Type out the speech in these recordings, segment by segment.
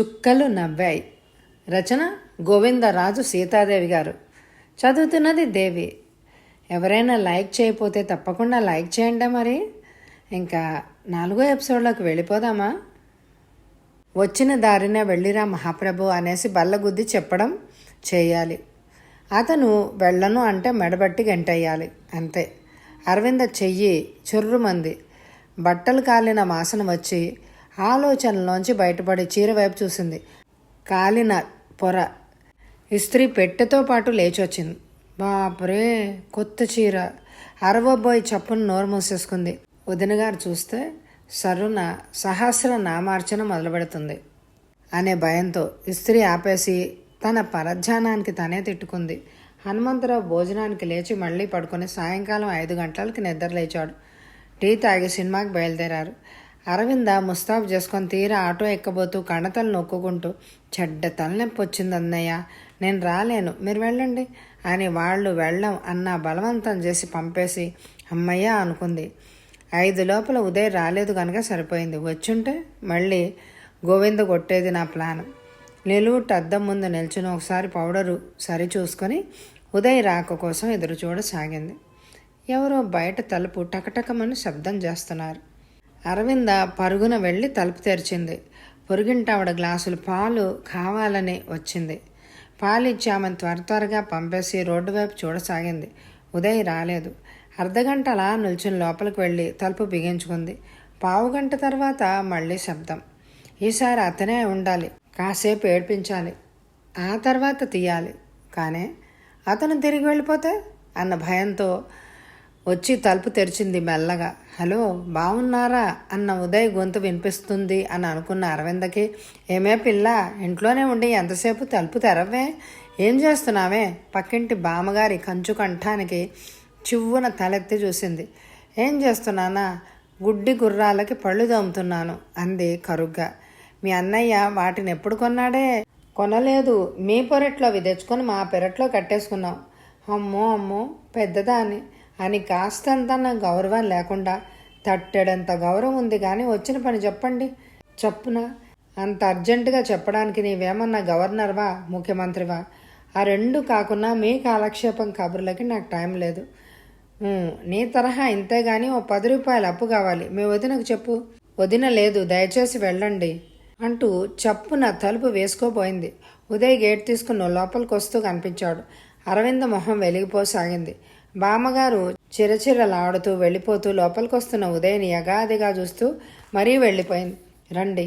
చుక్కలు నవ్వాయి. రచన గోవిందరాజు సీతాదేవి గారు. చదువుతున్నది దేవి. ఎవరైనా లైక్ చేయకపోతే తప్పకుండా లైక్ చేయండి మరి. ఇంకా నాలుగో ఎపిసోడ్లోకి వెళ్ళిపోదామా? వచ్చిన దారిన వెళ్ళిరా మహాప్రభు అనేసి బల్లగుద్ది చెప్పడం చేయాలి. అతను వెళ్ళను అంటే మెడబట్టి గంటయ్యాలి అంతే. అరవింద చెయ్యి చుర్రుమంది. బట్టలు కాలిన వాసన వచ్చి ఆలోచనలోంచి బయటపడి చీర వైపు చూసింది. కాలిన పొర. ఇస్త్రీ పెట్టెతో పాటు లేచొచ్చింది. బాపరే కొత్త చీర. అరవబోయి చప్పును నోరు మూసేసుకుంది. వదినగారు చూస్తే సరున సహస్ర నామార్చన మొదలుపెడుతుంది అనే భయంతో ఇస్త్రీ ఆపేసి తన పరధ్యానానికి తనే తిట్టుకుంది. హనుమంతరావు భోజనానికి లేచి మళ్ళీ పడుకొని సాయంకాలం ఐదు గంటలకి నిద్ర లేచాడు. టీ తాగి సినిమాకి బయలుదేరారు. అరవింద ముస్తాబు చేసుకొని తీరా ఆటో ఎక్కబోతూ కణతలు నొక్కుకుంటూ చెడ్డ తలనొప్పి వచ్చింది అన్నయ్య. నేను రాలేను మీరు వెళ్ళండి అని వాళ్ళు వెళ్ళం అన్న బలవంతం చేసి పంపేసి అమ్మయ్య అనుకుంది. ఐదు లోపల ఉదయం రాలేదు కనుక సరిపోయింది. వచ్చుంటే మళ్ళీ గోవింద కొట్టేది నా ప్లాన్. నిలువుట అద్దం ముందు నిల్చుని ఒకసారి పౌడరు సరి చూసుకొని ఉదయ్ రాక కోసం ఎదురు చూడసాగింది ఎవరో బయట తలుపు టకటకమని శబ్దం చేస్తున్నారు. అరవింద పరుగున వెళ్ళి తలుపు తెరిచింది. పొరుగింటావిడ గ్లాసులు పాలు కావాలని వచ్చింది. పాలు ఇచ్చామని ఆమెను త్వర త్వరగా పంపేసి రోడ్డు వైపు చూడసాగింది. ఉదయ్ రాలేదు. అర్ధగంట అలా నిల్చుని లోపలికి వెళ్ళి తలుపు బిగించుకుంది. పావుగంట తర్వాత మళ్ళీ శబ్దం. ఈసారి అతనే ఉండాలి. కాసేపు ఏడ్పించాలి. ఆ తర్వాత తీయాలి. కానీ అతను తిరిగి వెళ్ళిపోతే? అన్న భయంతో వచ్చి తలుపు తెరిచింది మెల్లగా. హలో బాగున్నారా అన్న ఉదయ్ గొంతు వినిపిస్తుంది అని అనుకున్న అరవిందకి. ఏమే పిల్ల ఇంట్లోనే ఉండి ఎంతసేపు తలుపు తెరవే ఏం చేస్తున్నావే? పక్కింటి బామ్మగారి కంచు కంఠానికి చివ్వున తలెత్తి చూసింది. ఏం చేస్తున్నానా? గుడ్డి గుర్రాలకి పళ్ళు దమ్ముతున్నాను అంది కరుగ్గా. మీ అన్నయ్య వాటిని ఎప్పుడు కొన్నాడే? కొనలేదు. మీ పెరట్లో అవి తెచ్చుకొని మా పెరట్లో కట్టేసుకున్నాం. అమ్మో అమ్మో పెద్దదాన్ని. అని కాస్తంత నా గౌరవం లేకుండా తట్టెడంత గౌరవం ఉంది కానీ వచ్చిన పని చెప్పండి. చెప్పున అంత అర్జెంటుగా చెప్పడానికి నీవేమన్నా గవర్నర్వా ముఖ్యమంత్రివా? ఆ రెండు కాకుండా మీ కాలక్షేపం కబుర్లకి నాకు టైం లేదు. నీ తరహా ఇంతే కానీ ఓ పది రూపాయలు అప్పు కావాలి. మీ వదినకు చెప్పు. వదిన లేదు దయచేసి వెళ్ళండి అంటూ చప్పున తలుపు వేసుకోబోయింది. ఉదయ్ గేట్ తీసుకుని లోపలికి వస్తూ కనిపించాడు. అరవింద మొహం వెలిగిపోసాగింది. బామ్మగారు చిరచిరలాడుతూ వెళ్ళిపోతూ లోపలికి వస్తున్న ఉదయ్ని యగాదిగా చూస్తూ మరీ వెళ్ళిపోయింది. రండి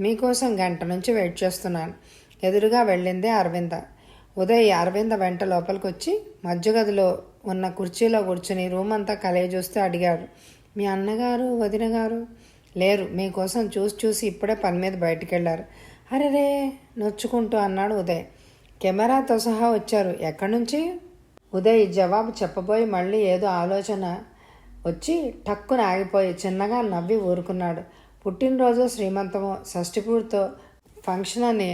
మీకోసం గంట నుంచి వెయిట్ చేస్తున్నాను. ఎదురుగా వెళ్ళిందే అరవింద. ఉదయ్ అరవింద వెంట లోపలికి వచ్చి మధ్యగదిలో ఉన్న కుర్చీలో కూర్చుని రూమ్ అంతా కలయి చూస్తూ అడిగాడు. మీ అన్నగారు వదిన గారు లేరు మీకోసం చూసి చూసి ఇప్పుడే పని మీద బయటికి వెళ్ళారు అరెరే నొచ్చుకుంటూ అన్నాడు ఉదయ్. కెమెరాతో సహా వచ్చారు. ఎక్కడి నుంచి? ఉదయ్ జవాబు చెప్పబోయి మళ్ళీ ఏదో ఆలోచన వచ్చి టక్కున ఆగిపోయి చిన్నగా నవ్వి ఊరుకున్నాడు. పుట్టినరోజు శ్రీమంతమో షష్టిపూర్తో ఫంక్షన్ అని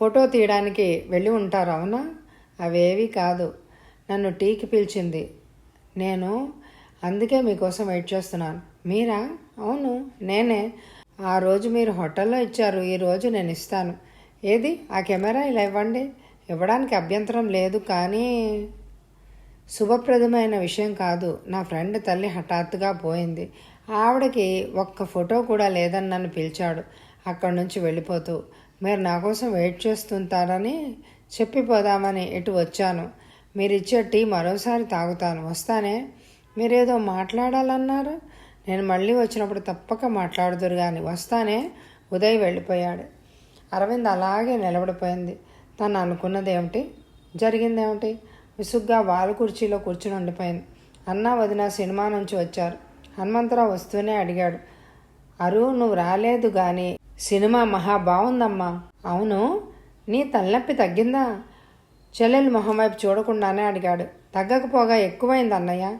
ఫోటో తీయడానికి వెళ్ళి ఉంటారు అవునా? అవేవి కాదు. నన్ను టీకి పిలిచింది. నేను అందుకే మీకోసం వెయిట్ చేస్తున్నాను. మీరా? అవును నేనే. ఆ రోజు మీరు హోటల్లో ఇచ్చారు ఈ రోజు నేను ఇస్తాను. ఏది? ఆ కెమెరా ఇలా ఇవ్వండి. ఇవ్వడానికి అభ్యంతరం లేదు కానీ శుభప్రదమైన విషయం కాదు. నా ఫ్రెండ్ తల్లి హఠాత్తుగా పోయింది. ఆవిడకి ఒక్క ఫోటో కూడా లేదని నన్ను పిలిచాడు. అక్కడి నుంచి వెళ్ళిపోతూ మీరు నా కోసం వెయిట్ చేస్తుంటారని చెప్పిపోదామని ఇటు వచ్చాను. మీరు ఇచ్చే టీ మరోసారి తాగుతాను. వస్తానే? మీరేదో మాట్లాడాలన్నారు? నేను మళ్ళీ వచ్చినప్పుడు తప్పక మాట్లాడుదురు కానీ వస్తానే ఉదయ్ వెళ్ళిపోయాడు. అరవింద్ అలాగే నిలబడిపోయింది. తను అనుకున్నది ఏమిటి జరిగిందేమిటి? విసుగ్గా వాలు కుర్చీలో కూర్చుని ఉండిపోయింది. అన్నా వదిన సినిమా నుంచి వచ్చారు. హనుమంతరావు వస్తూనే అడిగాడు. అరు నువ్వు రాలేదు గాని సినిమా మహా బాగుందమ్మా అవును? నీ తలనొప్పి తగ్గిందా? చెల్లెలు మొహం వైపు చూడకుండానే అడిగాడు. తగ్గకపోగా ఎక్కువైంది అన్నయ్య.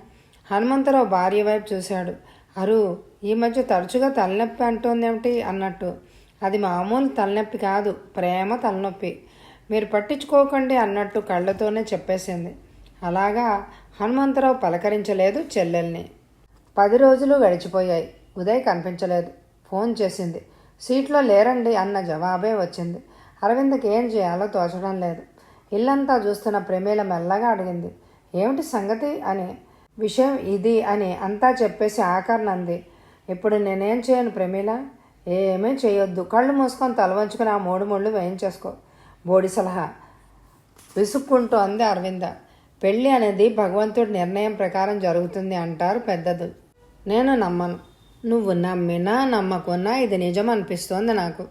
హనుమంతరావు భార్య వైపు చూశాడు. అరు ఈ మధ్య తరచుగా తలనొప్పి అంటోందేమిటి? అన్నట్టు. అది మామూలు తలనొప్పి కాదు ప్రేమ తలనొప్పి. మీరు పట్టించుకోకండి అన్నట్టు కళ్ళతోనే చెప్పేసింది. అలాగా హనుమంతరావు పలకరించలేదు చెల్లెల్ని. పది రోజులు గడిచిపోయాయి. ఉదయ్ కనిపించలేదు. ఫోన్ చేసింది. సీట్లో లేరండి అన్న జవాబే వచ్చింది. అరవింద్కి ఏం చేయాలో తోచడం లేదు. ఇల్లంతా చూస్తున్న ప్రమేల మెల్లగా అడిగింది. ఏమిటి సంగతి అని. విషయం ఇది అని అంతా చెప్పేసి ఆకరణ అంది. ఇప్పుడు నేనేం చేయను ప్రమీల? ఏమీ చేయొద్దు. కళ్ళు మూసుకొని తల వంచుకొని ఆ మూడు ముళ్ళు వేయించేసుకో. బోడి సలహా. విసుక్కుంటోంది అరవింద. పెళ్ళి అనేది భగవంతుడి నిర్ణయం ప్రకారం జరుగుతుంది అంటారు పెద్దదు నేను నమ్మను. నువ్వు నమ్మినా నమ్మకున్నా ఇది నిజం అనిపిస్తోంది నాకు.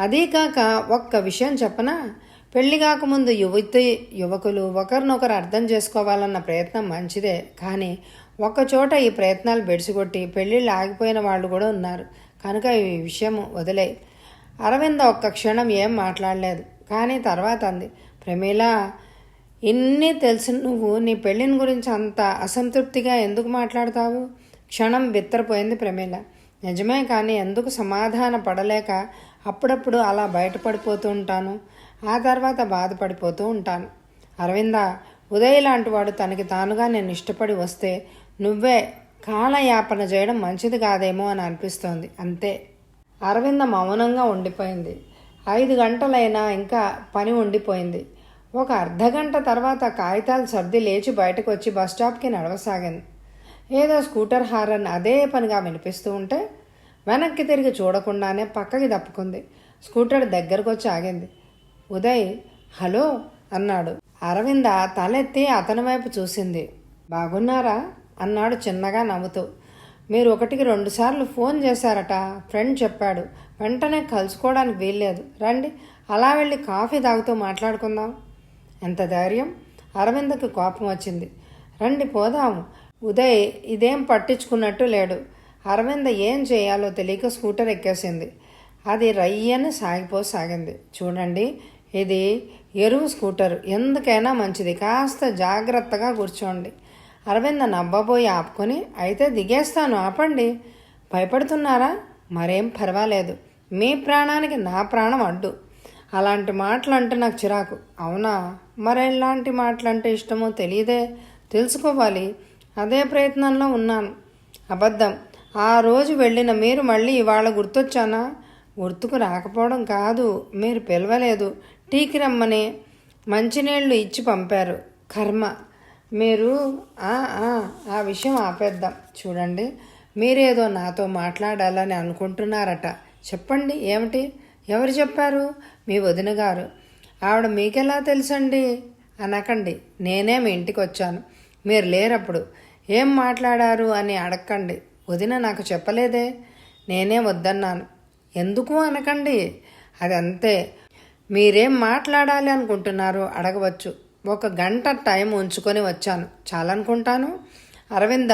అదీ కాక ఒక్క విషయం చెప్పనా? పెళ్ళి కాకముందు యువతి యువకులు ఒకరినొకరు అర్థం చేసుకోవాలన్న ప్రయత్నం మంచిదే. కానీ ఒక్కచోట ఈ ప్రయత్నాలు బెడిసిగొట్టి పెళ్ళిళ్ళు ఆగిపోయిన వాళ్ళు కూడా ఉన్నారు. కనుక ఈ విషయం వదిలే. అరవింద ఒక్క క్షణం ఏం మాట్లాడలేదు. కానీ తర్వాత అంది ప్రమీల ఇన్ని తెలిసి నువ్వు నీ పెళ్ళిని గురించి అంత అసంతృప్తిగా ఎందుకు మాట్లాడతావు? క్షణం బిత్తరపోయింది ప్రమీల. నిజమే కానీ ఎందుకు సమాధాన పడలేక అప్పుడప్పుడు అలా బయటపడిపోతూ ఉంటాను? ఆ తర్వాత బాధపడిపోతూ ఉంటాను. అరవింద ఉదయ్ లాంటి వాడు తనకి తానుగా నేను ఇష్టపడి వస్తే నువ్వే కాలయాపన చేయడం మంచిది కాదేమో అని అనిపిస్తోంది. అంతే. అరవింద మౌనంగా ఉండిపోయింది. ఐదు గంటలైనా ఇంకా పని ఉండిపోయింది. ఒక అర్ధగంట తర్వాత కాగితాలు సర్ది లేచి బయటకు వచ్చి బస్ స్టాప్కి నడవసాగింది. ఏదో స్కూటర్ హారన్ అదే పనిగా వినిపిస్తూ ఉంటే వెనక్కి తిరిగి చూడకుండానే పక్కకి తప్పుకుంది స్కూటర్ దగ్గరకు వచ్చి ఆగింది. ఉదయ్ హలో అన్నాడు. అరవింద తలెత్తి అతని వైపు చూసింది. బాగున్నారా? అన్నాడు చిన్నగా నవ్వుతూ. మీరు ఒకటికి రెండుసార్లు ఫోన్ చేశారట ఫ్రెండ్ చెప్పాడు. వెంటనే కలుసుకోవడానికి వీల్లేదు. రండి అలా వెళ్ళి కాఫీ తాగుతూ మాట్లాడుకుందాం. ఎంత ధైర్యం! అరవిందకు కోపం వచ్చింది. రండి పోదాము. ఉదయ్ ఇదేం పట్టించుకున్నట్టు లేడు. అరవింద ఏం చేయాలో తెలియక స్కూటర్ ఎక్కేసింది. అది రయ్యని సాగిపోసాగింది చూడండి ఇది ఎరువు స్కూటర్. ఎందుకైనా మంచిది. కాస్త జాగ్రత్తగా కూర్చోండి. అరవింద నవ్వబోయి ఆపుకొని అయితే దిగేస్తాను ఆపండి. భయపడుతున్నారా? మరేం పర్వాలేదు. మీ ప్రాణానికి నా ప్రాణం అడ్డు. అలాంటి మాటలు అంటే నాకు చిరాకు. అవునా? మరి ఎలాంటి మాటలు అంటే ఇష్టమో తెలియదే తెలుసుకోవాలి. అదే ప్రయత్నంలో ఉన్నాను. అబద్ధం. ఆ రోజు వెళ్ళిన మీరు మళ్ళీ ఇవాళ గుర్తొచ్చానా? గుర్తుకు రాకపోవడం కాదు. మీరు పిలవలేదు. టీకి రమ్మని మంచినీళ్ళు ఇచ్చి పంపారు. కర్మ. మీరు ఆ ఆ, ఆ విషయం ఆపేద్దాం. చూడండి మీరేదో నాతో మాట్లాడాలని అనుకుంటున్నారట. చెప్పండి ఏమిటి? ఎవరు చెప్పారు? మీ వదిన గారు. ఆవిడ మీకెలా తెలుసండి? అనకండి నేనే మీ ఇంటికి వచ్చాను. మీరు లేరప్పుడు. ఏం మాట్లాడారు అని అడగండి వదిన నాకు చెప్పలేదే. నేనే వద్దన్నాను. ఎందుకు అనకండి? అది అంతే మీరేం మాట్లాడాలి అనుకుంటున్నారు అడగవచ్చు. ఒక గంట టైం ఉంచుకొని వచ్చాను. చాలనుకుంటాను? అరవింద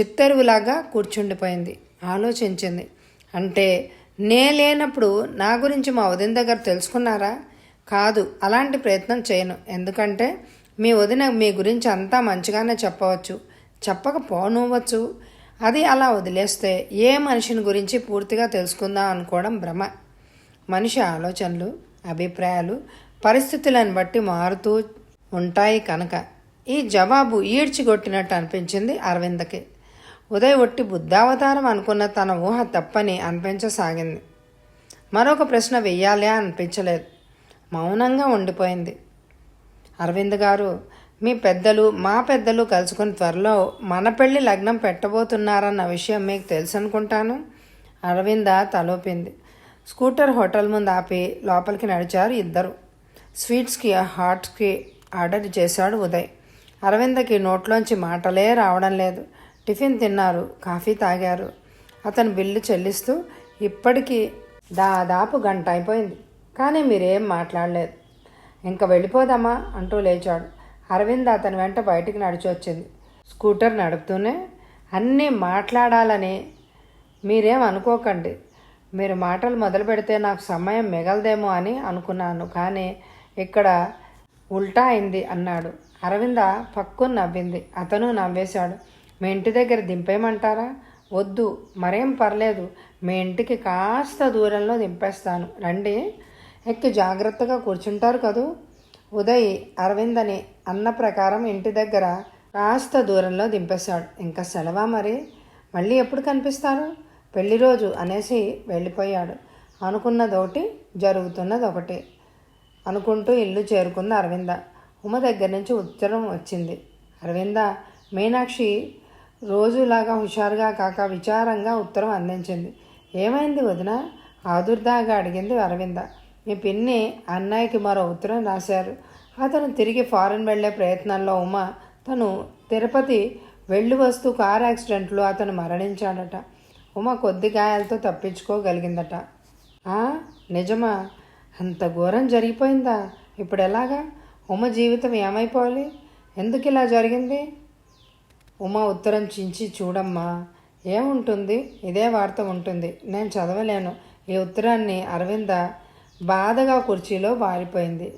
చిత్తెరువులాగా కూర్చుండిపోయింది. ఆలోచించింది. అంటే నే లేనప్పుడు నా గురించి మా వదిన దగ్గర తెలుసుకున్నారా? కాదు అలాంటి ప్రయత్నం చేయను. ఎందుకంటే మీ వదిన మీ గురించి అంతా మంచిగానే చెప్పవచ్చు. చెప్పకపోనువచ్చు అది అలా వదిలేస్తే ఏ మనిషిని గురించి పూర్తిగా తెలుసుకుందాం అనుకోవడం భ్రమ. మనిషి ఆలోచనలు అభిప్రాయాలు పరిస్థితులను బట్టి మారుతూ ఉంటాయి కనుక. ఈ జవాబు ఈడ్చిగొట్టినట్టు అనిపించింది అరవిందకి. ఉదయ్ ఒట్టి బుద్ధావతారం అనుకున్న తన ఊహ తప్పని అనిపించసాగింది. మరొక ప్రశ్న వెయ్యాలి అనిపించలేదు. మౌనంగా ఉండిపోయింది. అరవింద్ గారు మీ పెద్దలు మా పెద్దలు కలుసుకుని త్వరలో మన పెళ్ళి లగ్నం పెట్టబోతున్నారన్న విషయం మీకు తెలుసు అనుకుంటాను అరవింద తలోపింది. స్కూటర్ హోటల్ ముందు ఆపి లోపలికి నడిచారు ఇద్దరు. స్వీట్స్కి హాట్స్కి ఆర్డర్ చేశాడు ఉదయ్. అరవిందకి నోట్లోంచి మాటలే రావడం లేదు. టిఫిన్ తిన్నారు కాఫీ తాగారు. అతను బిల్లు చెల్లిస్తూ ఇప్పటికీ దాదాపు గంట అయిపోయింది కానీ మీరేం మాట్లాడలేదు. ఇంకా వెళ్ళిపోదామా? అంటూ లేచాడు. అరవింద్ అతని వెంట బయటికి నడిచి వచ్చింది. స్కూటర్ నడుపుతూనే అన్నీ మాట్లాడాలని మీరేం అనుకోకండి. మీరు మాటలు మొదలు పెడితే నాకు సమయం మిగలదేమో అని అనుకున్నాను కానీ ఇక్కడ ఉల్టా అయింది అన్నాడు. అరవింద పక్కు నవ్వింది. అతను నవ్వేశాడు. మీ ఇంటి దగ్గర దింపేయమంటారా? వద్దు. మరేం పర్లేదు. మీ ఇంటికి కాస్త దూరంలో దింపేస్తాను. రండి. ఎక్కి జాగ్రత్తగా కూర్చుంటారు కదూ. ఉదయ్ అరవిందని అన్న ప్రకారం ఇంటి దగ్గర కాస్త దూరంలో దింపేశాడు. ఇంకా సెలవా మరి? మళ్ళీ ఎప్పుడు కనిపిస్తారు? పెళ్ళి రోజు అనేసి వెళ్ళిపోయాడు. అనుకున్నదొకటి జరుగుతున్నది ఒకటి అనుకుంటూ ఇల్లు చేరుకుంది అరవింద. ఉమ దగ్గర నుంచి ఉత్తరం వచ్చింది. అరవింద మీనాక్షి రోజులాగా హుషారుగా కాక విచారంగా ఉత్తరం అందించింది. ఏమైంది వదిన? ఆదుర్దాగా అడిగింది అరవింద. మీ పిన్ని అన్నయ్యకి మరో ఉత్తరం రాశారు. అతను తిరిగి ఫారెన్ వెళ్ళే ప్రయత్నంలో ఉమ తను తిరుపతి వెళ్ళి వస్తూ కార్ యాక్సిడెంట్లో అతను మరణించాడట. ఉమ కొద్ది గాయాలతో తప్పించుకోగలిగిందట. నిజమా? అంత ఘోరం జరిగిపోయిందా? ఇప్పుడు ఎలాగా? ఉమ జీవితం ఏమైపోవాలి? ఎందుకు ఇలా జరిగింది? ఉమ ఉత్తరం చించి చూడమ్మా. ఏముంటుంది? ఇదే వార్త ఉంటుంది. నేను చదవలేను. ఈ ఉత్తరాన్ని అరవింద బాధగా కుర్చీలో వారిపోయింది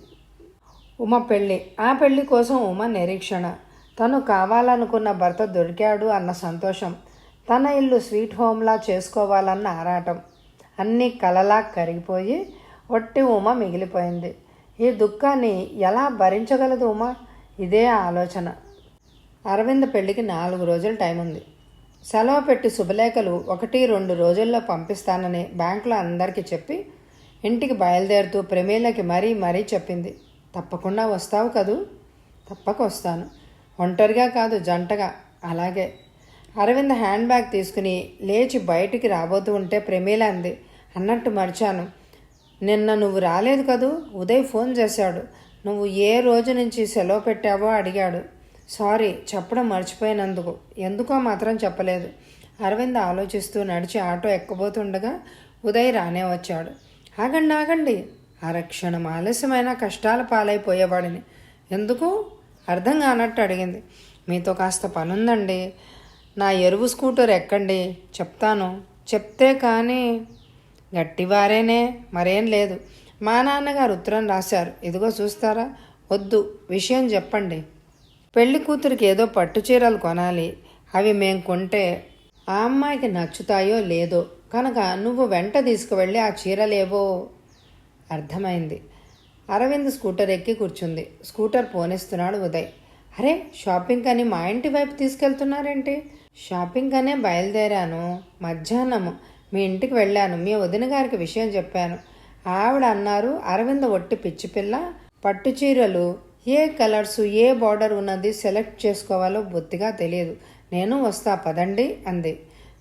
ఉమ పెళ్ళి. ఆ పెళ్ళి కోసం ఉమ నిరీక్షణ. తను కావాలనుకున్న భర్త దొరికాడు అన్న సంతోషం. తన ఇల్లు స్వీట్ హోమ్లా చేసుకోవాలన్న ఆరాటం. అన్నీ కలలా కరిగిపోయి ఒట్టి ఉమ మిగిలిపోయింది. ఈ దుఃఖాన్ని ఎలా భరించగలదు ఉమ? ఇదే ఆలోచన. అరవింద్ పెళ్ళికి నాలుగు రోజులు టైం ఉంది. సెలవు పెట్టి శుభలేఖలు ఒకటి రెండు రోజుల్లో పంపిస్తానని బ్యాంకులో అందరికీ చెప్పి ఇంటికి బయలుదేరుతూ ప్రమీలకి మరీ మరీ చెప్పింది. తప్పకుండా వస్తావు కదూ? తప్పక వస్తాను. ఒంటరిగా కాదు జంటగా. అలాగే. అరవింద్ హ్యాండ్ బ్యాగ్ తీసుకుని లేచి బయటికి రాబోతూ ఉంటే ప్రమీల అంది. అన్నట్టు మర్చాను. నిన్న నువ్వు రాలేదు కదూ? ఉదయ్ ఫోన్ చేశాడు. నువ్వు ఏ రోజు నుంచి సెలవు పెట్టావో అడిగాడు. సారీ చెప్పడం మర్చిపోయినందుకు. ఎందుకో మాత్రం చెప్పలేదు. అరవింద్ ఆలోచిస్తూ నడిచి ఆటో ఎక్కబోతుండగా ఉదయ్ రానే వచ్చాడు. ఆగండి ఆగండి. అరక్షణం ఆలస్యమైన కష్టాల పాలైపోయేవాడిని. ఎందుకు? అర్థం కానట్టు అడిగింది. మీతో కాస్త పనుందండి. నా ఎరువు స్కూటర్ ఎక్కండి. చెప్తాను. చెప్తే కానీ గట్టివారేనే మరేం లేదు. మా నాన్నగారు ఉత్తరం రాశారు. ఇదిగో చూస్తారా? వద్దు విషయం చెప్పండి. పెళ్ళి కూతురికి ఏదో పట్టు చీరలు కొనాలి. అవి మేం కొంటే ఆ అమ్మాయికి నచ్చుతాయో లేదో. కనుక నువ్వు వెంట తీసుకువెళ్ళి ఆ చీరలేవో? అర్థమైంది. అరవింద్ స్కూటర్ ఎక్కి కూర్చుంది. స్కూటర్ పోనిస్తున్నాడు ఉదయ్. అరే షాపింగ్ అని మా ఇంటి వైపు తీసుకెళ్తున్నారేంటి? షాపింగ్ అనే బయలుదేరాను. మధ్యాహ్నము. మీ ఇంటికి వెళ్ళాను. మీ వదిన గారికి విషయం చెప్పాను. ఆవిడ అన్నారు అరవింద ఒట్టి పిచ్చి పిల్ల పట్టు చీరలు ఏ కలర్స్ ఏ బార్డర్ ఉన్నది సెలెక్ట్ చేసుకోవాలో బొత్తిగా తెలియదు. నేను వస్తా పదండి అంది.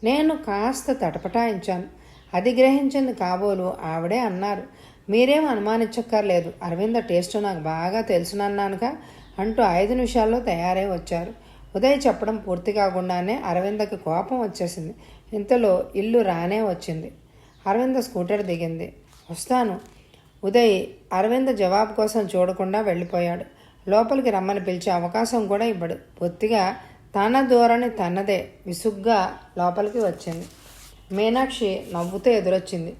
నేను కాస్త తటపటాయించాను. అది గ్రహించింది కాబోలు ఆవిడే అన్నారు. మీరేం అనుమానించక్కర్లేదు. అరవింద టేస్ట్ నాకు బాగా తెలుసునన్నానుగా అంటూ ఐదు నిమిషాల్లో తయారై వచ్చారు. ఉదయ్ చెప్పడం పూర్తి కాకుండానే అరవిందకి కోపం వచ్చేసింది. ఇంతలో ఇల్లు రానే వచ్చింది. అరవింద స్కూటర్ దిగింది. వస్తాను. ఉదయ్ అరవింద జవాబు కోసం చూడకుండా వెళ్ళిపోయాడు. లోపలికి రమ్మని పిలిచే అవకాశం కూడా ఇవ్వడు. బొత్తిగా తన ధోరణి తనదే విసుగ్గా లోపలికి వచ్చింది. మీనాక్షి నవ్వుతూ ఎదురొచ్చింది.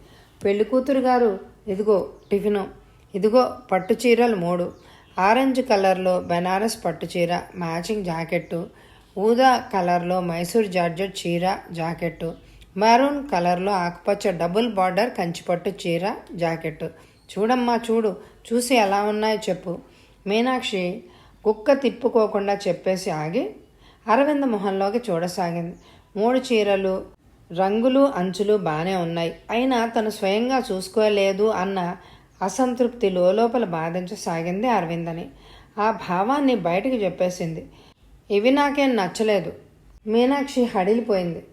పెళ్ళి కూతురు గారు ఇదిగో టిఫిను. ఇదిగో పట్టు చీరలు మూడు. ఆరెంజ్ కలర్లో బెనారస్ పట్టు చీర మ్యాచింగ్ జాకెట్టు ఊదా కలర్లో మైసూర్ జార్జెట్ చీర జాకెట్టు మెరూన్ కలర్లో ఆకుపచ్చ డబుల్ బార్డర్ కంచిపట్టు చీర జాకెట్టు. చూడమ్మా చూడు. చూసి ఎలా ఉన్నాయో చెప్పు. మీనాక్షి కుక్క తిప్పుకోకుండా చెప్పేసి ఆగి అరవింద మొహంలోకి చూడసాగింది. మూడు చీరలు రంగులు అంచులు బాగానే ఉన్నాయి. అయినా తను స్వయంగా చూసుకోలేదు అన్న అసంతృప్తి లోపల బాధించసాగింది అరవిందని. ఆ భావాన్ని బయటకు చెప్పేసింది ఇవి నాకేం నచ్చలేదు. మీనాక్షి హడిలిపోయింది.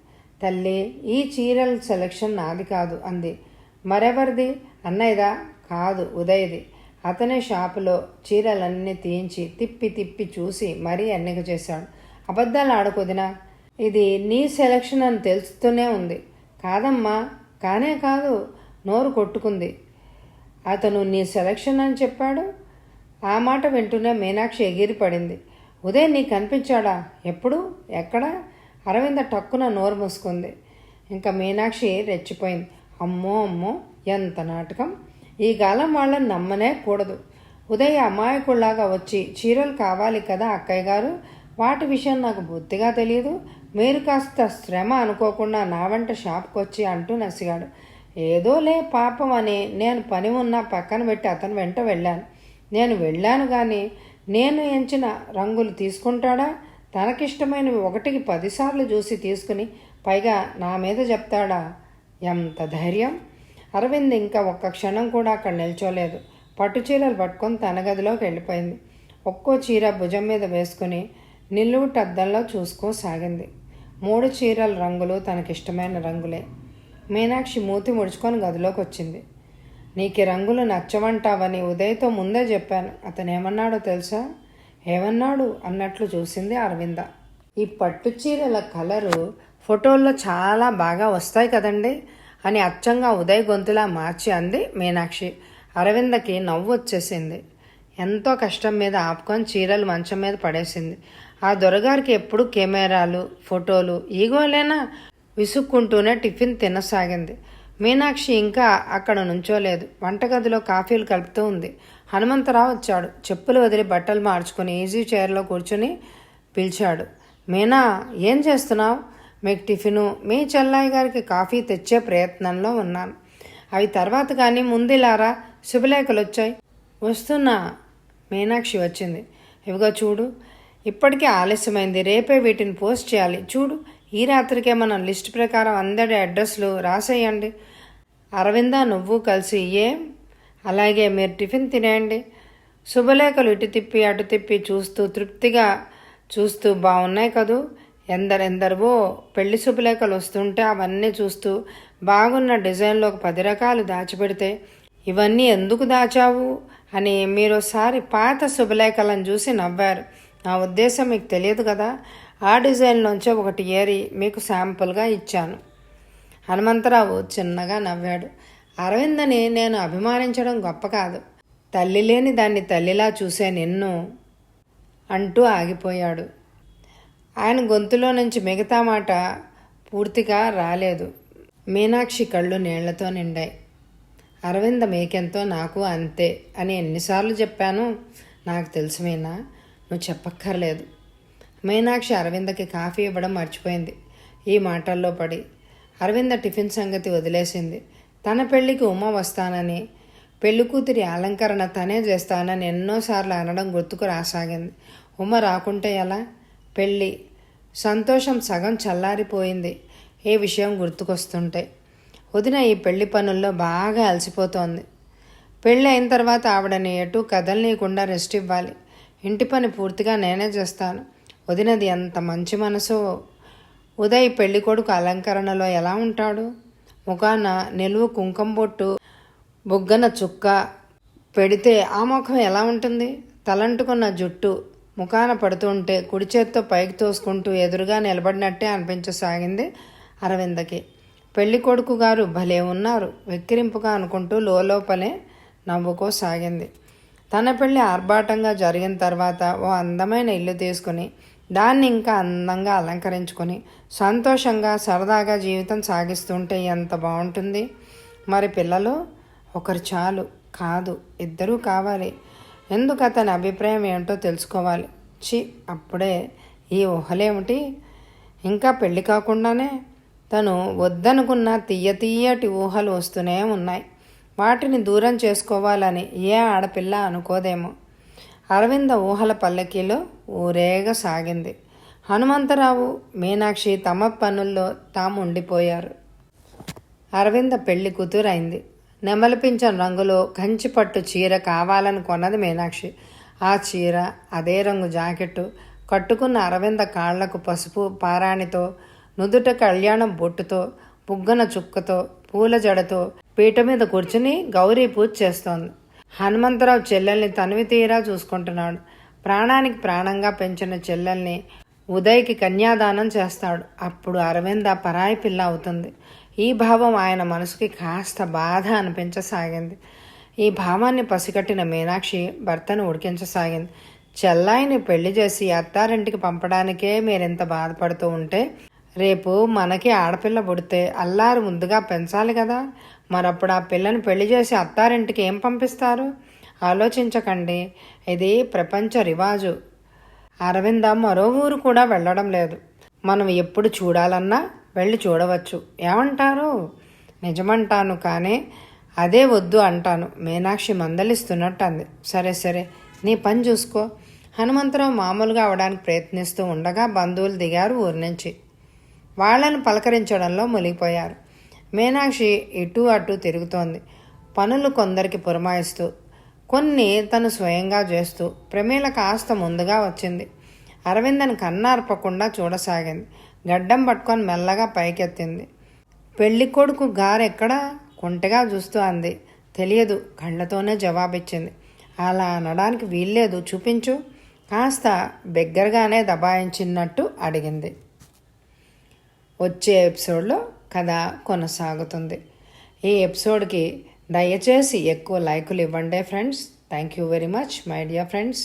తల్లి ఈ చీరల సెలక్షన్ నాది కాదు అంది. మరెవరిది? అన్నయ్యదా? కాదు ఉదయ్ది అతనే షాపులో చీరలన్నీ తీయించి తిప్పి తిప్పి చూసి మరీ ఎన్నిక చేశాడు. అబద్ధాలు ఆడకొదినా? ఇది నీ సెలక్షన్ అని తెలుస్తూనే ఉంది. కాదమ్మా కానే కాదు నోరు కొట్టుకుంది. అతను నీ సెలక్షన్ అని చెప్పాడు. ఆ మాట వింటూనే మీనాక్షి ఎగిరి పడింది. ఉదయ్ నీకు కనిపించాడా ఎప్పుడు? ఎక్కడ? అరవింద టక్కున నోరు మూసుకుంది. ఇంకా మీనాక్షి రెచ్చిపోయింది. అమ్మో అమ్మో ఎంత నాటకం. ఈ కాలం వాళ్ళని నమ్మనే కూడదు. ఉదయ్ అమాయకుల్లాగా వచ్చి చీరలు కావాలి కదా అక్కయ్య గారు? వాటి విషయం నాకు బొత్తిగా తెలియదు మీరు కాస్త శ్రమ అనుకోకుండా నా వెంట షాప్కి వచ్చి అంటూ నసిగాడు. ఏదోలే పాపం అని నేను పని ఉన్నా పక్కన పెట్టి అతను వెంట వెళ్ళాను. నేను వెళ్ళాను కానీ నేను ఎంచిన రంగులు తీసుకుంటాడా? తనకిష్టమైనవి ఒకటికి పదిసార్లు చూసి తీసుకుని పైగా నా మీద చెప్తాడా? ఎంత ధైర్యం! అరవింద్ ఇంకా ఒక్క క్షణం కూడా అక్కడ నిల్చోలేదు. పట్టు చీరలు పట్టుకొని తన గదిలోకి వెళ్ళిపోయింది. ఒక్కో చీర భుజం మీద వేసుకుని నిలువుటద్దంలో చూసుకోసాగింది. మూడు చీరల రంగులు తనకిష్టమైన రంగులే. మీనాక్షి మూతి ముడుచుకొని గదిలోకి వచ్చింది. నీకు రంగులు నచ్చవంటావని ఉదయ్తో ముందే చెప్పాను. అతను ఏమన్నాడో తెలుసా? ఏమన్నాడు? అన్నట్లు చూసింది అరవింద. ఈ పట్టు చీరల కలరు ఫోటోల్లో చాలా బాగా వస్తాయి కదండి అని అచ్చంగా ఉదయ్ గొంతులా మార్చి అంది మీనాక్షి. అరవిందకి నవ్వు వచ్చేసింది. ఎంతో కష్టం మీద ఆపుకొని చీరలు మంచం మీద పడేసింది. ఆ దొరగారికి ఎప్పుడు కెమెరాలు ఫోటోలు ఈగోలేనా? విసుక్కుంటూనే టిఫిన్ తినసాగింది. మీనాక్షి ఇంకా అక్కడ నుంచోలేదు. వంటగదిలో కాఫీలు కలుపుతూ ఉంది. హనుమంతరావు వచ్చాడు. చెప్పులు వదిలి బట్టలు మార్చుకుని ఈజీ చైర్లో కూర్చుని పిలిచాడు. మీనా ఏం చేస్తున్నావు? మీకు టిఫిను మీ చెల్లాయి గారికి కాఫీ తెచ్చే ప్రయత్నంలో ఉన్నాను. అవి తర్వాత కానీ ముందులారా? శుభలేఖలు వచ్చాయి. వస్తున్నా. మీనాక్షి వచ్చింది. ఇవిగో చూడు. ఇప్పటికే ఆలస్యమైంది. రేపే వీటిని పోస్ట్ చేయాలి. చూడు. ఈ రాత్రికే మనం లిస్ట్ ప్రకారం అందరి అడ్రస్లు రాసేయండి. అరవింద నువ్వు కలిసి ఇయ్యే అలాగే మీరు టిఫిన్ తినేయండి. శుభలేఖలు ఇటు తిప్పి అటు తిప్పి చూస్తూ తృప్తిగా చూస్తూ బాగున్నాయి కదూ? ఎందరెందరివో పెళ్ళి శుభలేఖలు వస్తుంటే అవన్నీ చూస్తూ బాగున్న డిజైన్లో ఒక పది రకాలు దాచిపెడితే ఇవన్నీ ఎందుకు దాచావు అని మీరోసారి పాత శుభలేఖలను చూసి నవ్వారు. నా ఉద్దేశం మీకు తెలియదు కదా. ఆ డిజైన్లోంచే ఒకటి ఏరి మీకు శాంపుల్గా ఇచ్చాను. హనుమంతరావు చిన్నగా నవ్వాడు. అరవిందని నేను అభిమానించడం గొప్ప కాదు. తల్లి లేని దాన్ని తల్లిలా చూసే నిన్ను అంటూ ఆగిపోయాడు. ఆయన గొంతులో నుంచి మిగతా మాట పూర్తిగా రాలేదు. మీనాక్షి కళ్ళు నీళ్ళతో నిండాయి. అరవింద మీకెంతో నాకు అంతే అని ఎన్నిసార్లు చెప్పాను? నాకు తెలుసు మీనా నువ్వు చెప్పక్కర్లేదు. మీనాక్షి అరవిందకి కాఫీ ఇవ్వడం మర్చిపోయింది. ఈ మాటల్లో పడి అరవింద టిఫిన్ సంగతి వదిలేసింది. తన పెళ్ళికి ఉమ్మ వస్తానని పెళ్ళికూతురి అలంకరణ తనే చేస్తానని ఎన్నోసార్లు అనడం గుర్తుకు రాసాగింది. ఉమ్మ రాకుంటే ఎలా? పెళ్ళి సంతోషం సగం చల్లారిపోయింది ఏ విషయం గుర్తుకొస్తుంటే. వదిన ఈ పెళ్ళి పనుల్లో బాగా అలసిపోతోంది. పెళ్ళి అయిన తర్వాత ఆవిడని ఎటు కదలనీయకుండా రెస్ట్ ఇవ్వాలి. ఇంటి పని పూర్తిగా నేనే చేస్తాను. వదినది ఎంత మంచి మనసు. ఉదయ్ పెళ్ళి కొడుకు అలంకరణలో ఎలా ఉంటాడు? ముఖాన నిలువు కుంకం బొట్టు బుగ్గన చుక్క పెడితే ఆ ముఖం ఎలా ఉంటుంది? తలంటుకున్న జుట్టు ముఖాన పడుతుంటే కుడి చేత్తో పైకి తోసుకుంటూ ఎదురుగా నిలబడినట్టే అనిపించసాగింది అరవిందకి. పెళ్ళి కొడుకు గారు భలే ఉన్నారు వెక్కిరింపుగా అనుకుంటూ లోపలే నవ్వుకోసాగింది. తన పెళ్ళి ఆర్భాటంగా జరిగిన తర్వాత ఓ అందమైన ఇల్లు తీసుకుని దాన్ని ఇంకా అందంగా అలంకరించుకొని సంతోషంగా సరదాగా జీవితం సాగిస్తుంటే ఎంత బాగుంటుంది. మరి పిల్లలు? ఒకరు చాలు కాదు ఇద్దరూ కావాలి. ఎందుకు అతని అభిప్రాయం ఏంటో తెలుసుకోవాలి. చి అప్పుడే ఈ ఊహలేమిటి? ఇంకా పెళ్ళి కాకుండానే? తను వద్దనుకున్న తీయ తీయటి ఊహలు వస్తూనే ఉన్నాయి. వాటిని దూరం చేసుకోవాలని ఏ ఆడపిల్ల అనుకోదేమో. అరవింద ఊహల పల్లకీలో ఊరేగ సాగింది. హనుమంతరావు మీనాక్షి తమ పనుల్లో తాము ఉండిపోయారు. అరవింద పెళ్ళి కూతురైంది. నెమలిపించిన రంగులో కంచిపట్టు చీర కావాలని కొన్నది మీనాక్షి. ఆ చీర అదే రంగు జాకెట్టు కట్టుకున్న అరవింద కాళ్ళకు పసుపు పారాణితో నుదుట కళ్యాణం బొట్టుతో బుగ్గన చుక్కతో పూల జడతో పీట మీద కూర్చుని గౌరీ పూజ చేస్తోంది. హనుమంతరావు చెల్లెల్ని తనివి తీరా చూసుకుంటున్నాడు. ప్రాణానికి ప్రాణంగా పెంచిన చెల్లెల్ని ఉదయ్కి కన్యాదానం చేస్తాడు. అప్పుడు అరవింద పరాయి పిల్ల అవుతుంది. ఈ భావం ఆయన మనసుకి కాస్త బాధ అనిపించసాగింది. ఈ భావాన్ని పసిగట్టిన మీనాక్షి భర్తను ఉడికించసాగింది. చెల్లాయిని పెళ్ళి చేసి అత్తారింటికి పంపడానికే మీరింత బాధపడుతూ ఉంటే రేపు మనకి ఆడపిల్ల పుడితే అల్లారు ముందుగా పెంచాలి కదా? మరప్పుడు ఆ పిల్లని పెళ్ళి చేసి అత్తారింటికి ఏం పంపిస్తారు? ఆలోచించకండి. ఇది ప్రపంచ రివాజు. అరవింద మరో ఊరు కూడా వెళ్ళడం లేదు. మనం ఎప్పుడు చూడాలన్నా వెళ్ళి చూడవచ్చు. ఏమంటారు? నిజమంటాను కానీ అదే వద్దు అంటాను. మీనాక్షి మందలిస్తున్నట్టు అంది సరే సరే. నీ పని చూసుకో. హనుమంతరావు మామూలుగా అవడానికి ప్రయత్నిస్తూ ఉండగా బంధువులు దిగారు ఊరి నుంచి. వాళ్ళను పలకరించడంలో మునిగిపోయారు. మీనాక్షి ఇటు అటు తిరుగుతోంది. పనులు కొందరికి పురమాయిస్తూ కొన్ని తను స్వయంగా చేస్తూ ప్రమీల కాస్త ముందుగా వచ్చింది. అరవిందన్ కన్నార్పకుండా చూడసాగింది. గడ్డం పట్టుకొని మెల్లగా పైకెత్తింది. పెళ్ళి కొడుకు గారెక్కడ? కుంటగా చూస్తూ అంది. తెలియదు కళ్ళతోనే జవాబిచ్చింది. అలా అనడానికి వీల్లేదు చూపించు. కాస్త బిగ్గరగానే దబాయించినట్టు అడిగింది. వచ్చే ఎపిసోడ్లో కథ కొనసాగుతుంది. ఈ ఎపిసోడ్కి దయచేసి ఎక్కువ లైకులు ఇవ్వండి friends. Thank you very much my dear friends.